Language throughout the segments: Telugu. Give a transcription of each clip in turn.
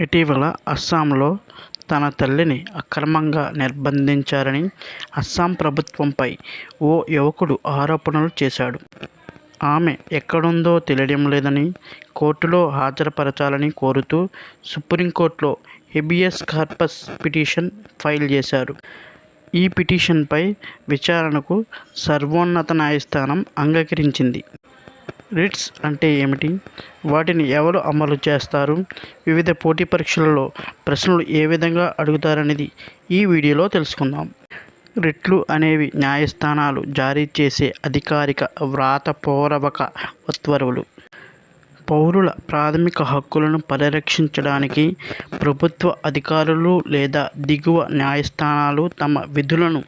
ఇటీవల అస్సాంలో తన తల్లిని అక్రమంగా నిర్బంధించారని అస్సాం ప్రభుత్వంపై ఓ యువకుడు ఆరోపణలు చేశాడు. ఆమె ఎక్కడుందో తెలియడం లేదని కోర్టులో హాజరుపరచాలని కోరుతూ సుప్రీంకోర్టులో హెబియస్ కార్పస్ పిటిషన్ ఫైల్ చేశారు. ఈ పిటిషన్పై విచారణకు సర్వోన్నత న్యాయస్థానం అంగీకరించింది. రిట్స్ అంటే ఏమిటి? వాటిని ఎవరు అమలు చేస్తారు? వివిధ పోటీ పరీక్షలలో ప్రశ్నలు ఏ విధంగా అడుగుతారనేది ఈ వీడియోలో తెలుసుకుందాం. రిట్లు అనేవి న్యాయస్థానాలు జారీ చేసే అధికారిక వ్రాతపూర్వక ఉత్తర్వులు. పౌరుల ప్రాథమిక హక్కులను పరిరక్షించడానికి ప్రభుత్వ అధికారులు లేదా దిగువ న్యాయస్థానాలు తమ విధులను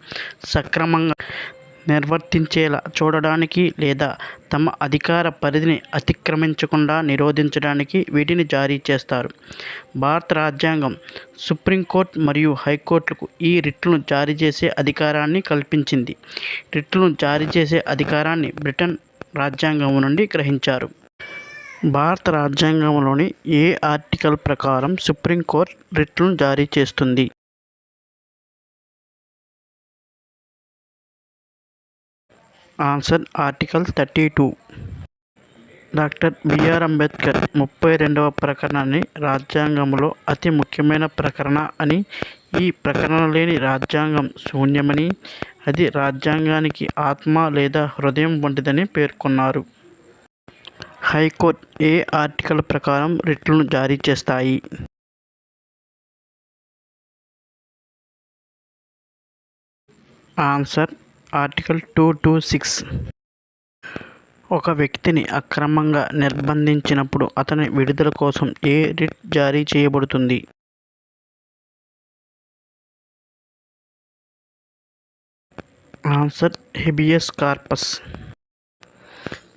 సక్రమంగా నిర్వర్తించేలా చూడడానికి లేదా తమ అధికార పరిధిని అతిక్రమించకుండా నిరోధించడానికి వీటిని జారీ చేస్తారు. భారత రాజ్యాంగం సుప్రీంకోర్టు మరియు హైకోర్టులకు ఈ రిట్లను జారీ చేసే అధికారాన్ని కల్పించింది. రిట్లను జారీ చేసే అధికారాన్ని బ్రిటన్ రాజ్యాంగం నుండి గ్రహించారు. భారత రాజ్యాంగంలోని ఏ ఆర్టికల్ ప్రకారం సుప్రీంకోర్టు రిట్లను జారీ చేస్తుంది? Answer article thirty two. Doctor B R Ambedkar ముప్పై రెండవ ప్రకరణాన్ని రాజ్యాంగంలో అతి ముఖ్యమైన ప్రకరణ అని ఈ ప్రకరణ లేని రాజ్యాంగం శూన్యమని అది రాజ్యాంగానికి ఆత్మ లేదా హృదయం వంటిదని పేర్కొన్నారు. హైకోర్టు ఏ ఆర్టికల్ ప్రకారం రిట్లను జారీ చేస్తాయి? Answer article two two six. ఒక వ్యక్తిని అక్రమంగా నిర్బంధించినప్పుడు అతని విడుదల కోసం ఏ రిట్ జారీ చేయబడుతుంది? Answer habeas corpus.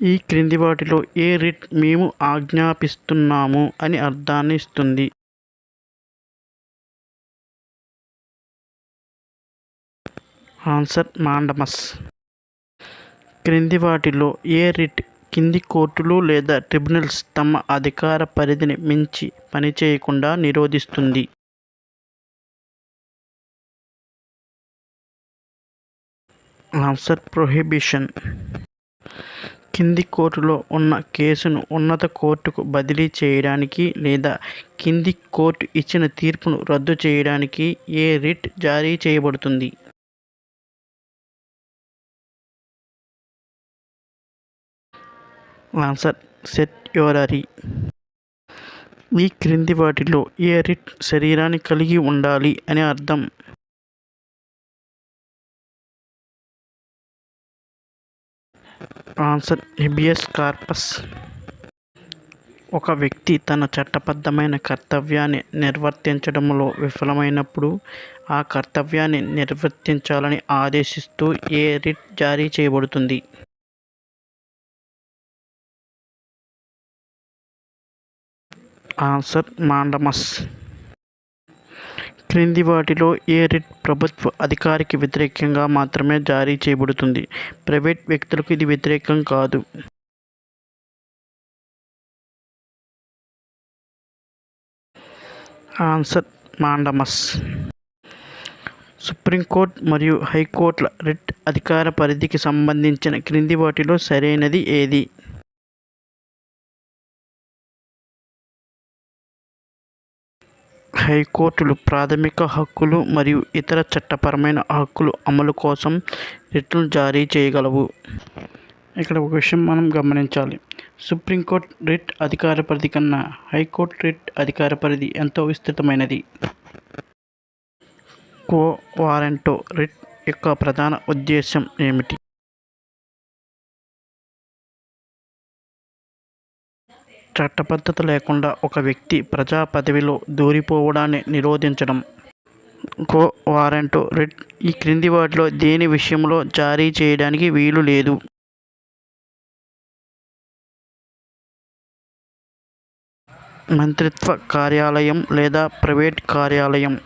ఈ క్రింది వాటిలో ఏ రిట్ మేము ఆజ్ఞాపిస్తున్నాము అని అర్థాన్ని ఇస్తుంది. Answer mandamus. క్రింది వాటిలో ఏ రిట్ కింది కోర్టులు లేదా ట్రిబ్యునల్స్ తమ అధికార పరిధిని మించి పనిచేయకుండా నిరోధిస్తుంది? Answer prohibition. కింది కోర్టులో ఉన్న కేసును ఉన్నత కోర్టుకు బదిలీ చేయడానికి లేదా కింది కోర్టు ఇచ్చిన తీర్పును రద్దు చేయడానికి ఏ రిట్ జారీ చేయబడుతుంది? ఆన్సర్ సెట్యోరరీ ఈ క్రింది వాటిలో ఏ రిట్ శరీరాన్ని కలిగి ఉండాలి అని అర్థం? Answer habeas corpus. ఒక వ్యక్తి తన చట్టబద్ధమైన కర్తవ్యాన్ని నిర్వర్తించడంలో విఫలమైనప్పుడు ఆ కర్తవ్యాన్ని నిర్వర్తించాలని ఆదేశిస్తూ ఏ రిట్ జారీ చేయబడుతుంది? Answer mandamus. క్రింది వాటిలో ఏ రిట్ ప్రభుత్వ అధికారికి వ్యతిరేకంగా మాత్రమే జారీ చేయబడుతుంది? ప్రైవేట్ వ్యక్తులకు ఇది వ్యతిరేకం కాదు. Answer mandamus. సుప్రీంకోర్టు మరియు హైకోర్టుల రిట్ అధికార పరిధికి సంబంధించిన క్రింది వాటిలో సరైనది ఏది? హైకోర్టులు ప్రాథమిక హక్కులు మరియు ఇతర చట్టపరమైన హక్కులు అమలు కోసం రిట్లు జారీ చేయగలవు. ఇక్కడ ఒక విషయం మనం గమనించాలి. సుప్రీంకోర్టు రిట్ అధికార పరిధి కన్నా హైకోర్టు రిట్ అధికార పరిధి ఎంతో విస్తృతమైనది. కో వారెంటో రిట్ యొక్క ప్రధాన ఉద్దేశం ఏమిటి? చట్టబద్ధత లేకుండా ఒక వ్యక్తి ప్రజా పదవిలో దూరిపోవడాన్ని నిరోధించడం. కో వారెంట్ రిట్ ఈ క్రింది వాటిలో దేని విషయంలో జారీ చేయడానికి వీలు లేదు. మంత్రిత్వ కార్యాలయం లేదా ప్రైవేట్ కార్యాలయం.